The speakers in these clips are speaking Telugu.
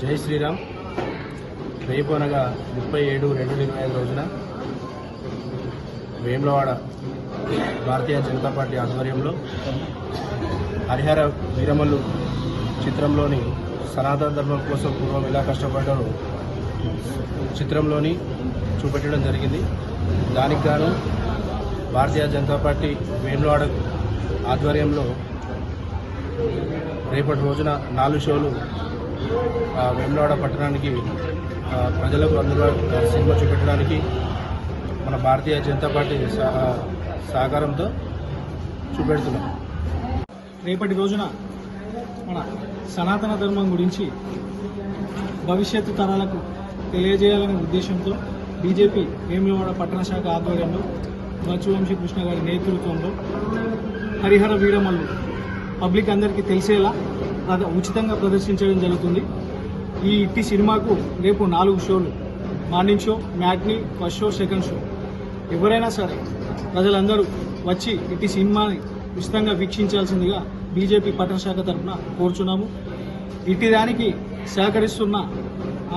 జై శ్రీరామ్. రేపు అనగా ముప్పై ఏడు రెండు ఇరవై ఐదు రోజున వేములవాడ భారతీయ జనతా పార్టీ ఆధ్వర్యంలో హరిహర వీరమల్లు చిత్రంలోని సనాతన ధర్మం కోసం పూర్వం ఎలా కష్టపడ్డారో చిత్రంలోని చూపెట్టడం జరిగింది. దానికి గాను భారతీయ జనతా పార్టీ వేములవాడ ఆధ్వర్యంలో రేపటి రోజున నాలుగు షోలు వేములవాడ పట్టణానికి ప్రజలకు అందులో సినిమా చూపెట్టడానికి మన భారతీయ జనతా పార్టీ సహకారంతో చూపెడుతున్నాం. రేపటి రోజున మన సనాతన ధర్మం గురించి భవిష్యత్తు తరాలకు తెలియజేయాలనే ఉద్దేశంతో బీజేపీ వేములవాడ పట్టణ శాఖ ఆధ్వర్యంలో బచ్చువంశీ కృష్ణ గారి నేతృత్వంలో హరిహర వీరమల్లు పబ్లిక్ అందరికీ తెలిసేలా ఉచితంగా ప్రదర్శించడం జరుగుతుంది. ఈ ఇట్టి సినిమాకు రేపు నాలుగు షోలు. Morning show matinee first show second show. ఎవరైనా సరే ప్రజలందరూ వచ్చి ఇట్టి సినిమాని ఉచితంగా వీక్షించాల్సిందిగా బీజేపీ పట్టణశాఖ తరఫున కోరుచున్నాము. ఇట్టి దానికి సహకరిస్తున్న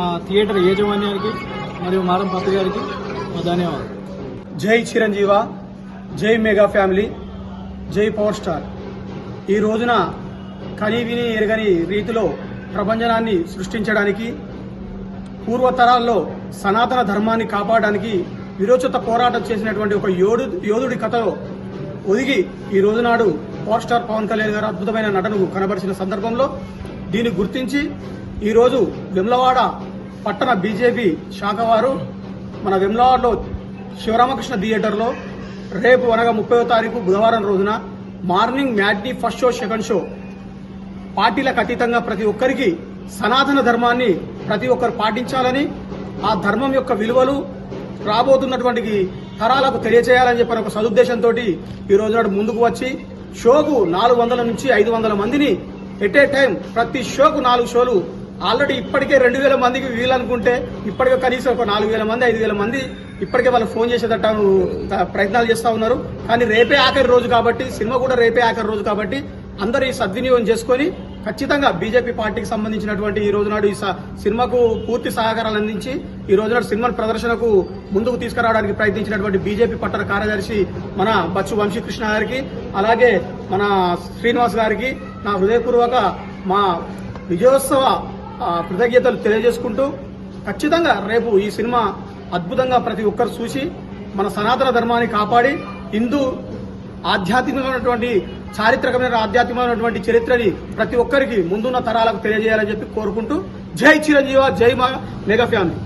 ఆ థియేటర్ యాజమాన్యానికి మరియు మారం పప్పు గారికి మా ధన్యవాదాలు. జై చిరంజీవ జై మెగా ఫ్యామిలీ జై పవర్ స్టార్. ఈ రోజున కని విని ఎరగని రీతిలో ప్రపంచనాన్ని సృష్టించడానికి పూర్వతరాల్లో సనాతన ధర్మాన్ని కాపాడడానికి విరోచిత పోరాటం చేసినటువంటి ఒక యోధు యోధుడి కథలో ఒదిగి ఈ రోజునాడు పవర్ స్టార్ పవన్ కళ్యాణ్ గారు అద్భుతమైన నటనకు కనబరిచిన సందర్భంలో దీన్ని గుర్తించి ఈరోజు వెమ్లవాడ పట్టణ బీజేపీ శాఖ వారు మన వెమ్లవాడలో శివరామకృష్ణ థియేటర్లో రేపు అనగా ముప్పై తారీఖు బుధవారం రోజున morning matinee first show second show పార్టీలకు అతీతంగా ప్రతి ఒక్కరికి సనాతన ధర్మాన్ని ప్రతి ఒక్కరు పాటించాలని ఆ ధర్మం యొక్క విలువలు రాబోతున్నటువంటి తరాలకు తెలియజేయాలని చెప్పిన ఒక సదుద్దేశంతో ఈ రోజు నాడు ముందుకు వచ్చి షోకు నాలుగు వందల నుంచి ఐదు వందల మందిని ఎట్ ఏ టైం ప్రతి షోకు నాలుగు షోలు ఆల్రెడీ ఇప్పటికే రెండు వేల మందికి వీలనుకుంటే ఇప్పటికే కనీసం ఒక నాలుగు వేల మంది ఐదు వేల మంది ఇప్పటికే వాళ్ళు ఫోన్ చేసేటట్టు ప్రయత్నాలు చేస్తూ ఉన్నారు. కానీ రేపే ఆఖరి రోజు కాబట్టి సినిమా కూడా రేపే ఆఖరి రోజు కాబట్టి అందరూ ఈ సద్వినియోగం చేసుకొని ఖచ్చితంగా బీజేపీ పార్టీకి సంబంధించినటువంటి ఈ రోజు నాడు ఈ స- సినిమాకు పూర్తి సహకారాలు అందించి ఈ రోజు నాడు సినిమా ప్రదర్శనకు ముందుకు తీసుకురావడానికి ప్రయత్నించినటువంటి బీజేపీ పట్టణ కార్యదర్శి మన బచ్చు వంశీకృష్ణ గారికి అలాగే మన శ్రీనివాస్ గారికి నా హృదయపూర్వక మా విజయోత్సవ కృతజ్ఞతలు తెలియజేసుకుంటూ ఖచ్చితంగా రేపు ఈ సినిమా అద్భుతంగా ప్రతి ఒక్కరు చూసి మన సనాతన ధర్మాన్ని కాపాడి హిందూ ఆధ్యాత్మికమైనటువంటి చారిత్రకమైన ఆధ్యాత్మికమైనటువంటి చరిత్రని ప్రతి ఒక్కరికి ముందున్న తరాలకు తెలియజేయాలని చెప్పి కోరుకుంటూ జై చిరంజీవ జై మా మెగా ఫ్యామిలీ.